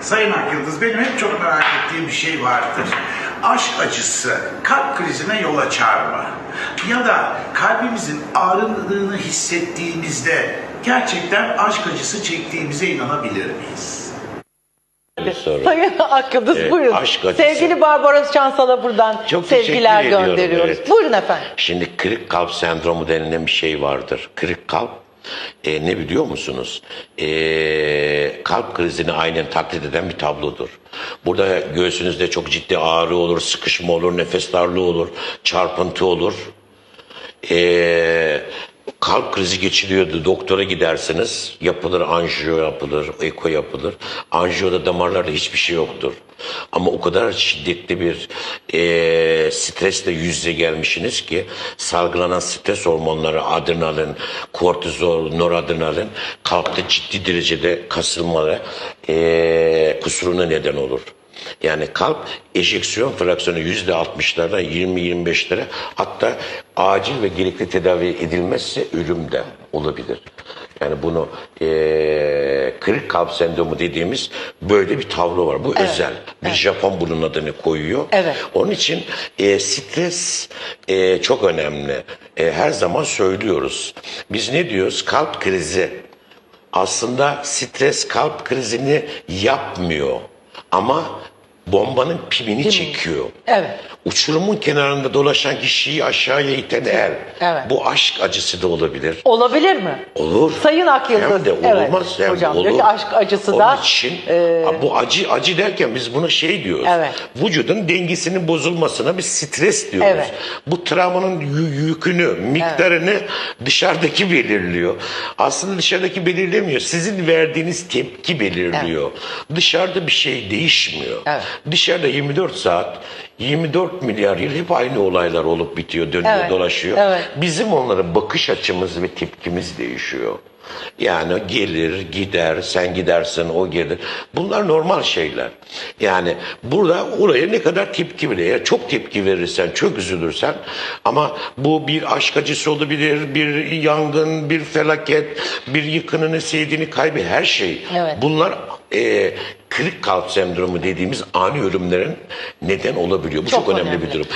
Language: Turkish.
Sayın Akyıldız benim hep çok merak ettiğim bir şey vardır. Aşk acısı kalp krizine yol açar mı? Ya da kalbimizin ağrındığını hissettiğimizde gerçekten aşk acısı çektiğimize inanabilir miyiz? soru. Sayın Akkıdız Evet, buyurun. aşk acısı. Sevgili Barbaros Çansal'a buradan Çok sevgiler teşekkür ediyorum, gönderiyoruz. evet. Buyurun efendim. Şimdi kırık kalp sendromu denilen bir şey vardır. Kırık kalp e, ne biliyor musunuz? E, kalp krizini aynen taklit eden bir tablodur. Burada göğsünüzde çok ciddi ağrı olur, sıkışma olur, nefes darlığı olur, çarpıntı olur. E, kalp krizi geçiriyordu. Doktora gidersiniz. Yapılır anjiyo yapılır, eko yapılır. Anjiyoda damarlarda hiçbir şey yoktur. Ama o kadar şiddetli bir e, stresle yüz yüze gelmişsiniz ki salgılanan stres hormonları adrenalin, kortizol, noradrenalin kalpte ciddi derecede kasılmalara e, kusuruna neden olur. Yani kalp ejeksiyon fraksiyonu yüzde altmışlara, 20-25'lere hatta acil ve gerekli tedavi edilmezse ölüm de olabilir. Yani bunu eee kırık kalp sendromu dediğimiz böyle bir tablo var. Bu özel. Bir Japon bunun adını koyuyor. Evet. Onun için eee, stres eee, çok önemli. Eee, her zaman söylüyoruz. Biz ne diyoruz? Kalp krizi aslında stres kalp krizini yapmıyor. Ama bombanın pimini çekiyor. Evet. Uçurumun kenarında dolaşan kişiyi aşağıya iten el. Evet. Bu aşk acısı da olabilir. Olabilir mi? Olur. Sayın Akyıldız. Hem de Evet. olmaz hem Hocam de olur. diyor ki aşk acısı Onun da, için e, bu acı acı derken biz buna şey diyoruz. Evet. Vücudun dengesinin bozulmasına bir stres diyoruz. Evet. Bu travmanın yü- yükünü, miktarını dışarıdaki belirliyor. Aslında dışarıdaki belirlemiyor. Sizin verdiğiniz tepki belirliyor. Dışarıda bir şey değişmiyor. Evet. Dışarıda 24 saat 24 milyar yıl hep aynı olaylar olup bitiyor, dönüyor, Evet. dolaşıyor. Evet. Bizim onlara bakış açımız ve tepkimiz değişiyor. Yani gelir, gider, sen gidersin, o gelir. Bunlar normal şeyler. Yani burada oraya ne kadar tepki veriyor. Eğer çok tepki verirsen, çok üzülürsen ama bu bir aşk acısı olabilir, bir yangın, bir felaket, bir yakınını, sevdiğini kaybı her şey. Evet. Bunlar e, kalp sendromu dediğimiz ani ölümlerin neden olabiliyor. Bu çok, Çok önemli önemli. bir durum.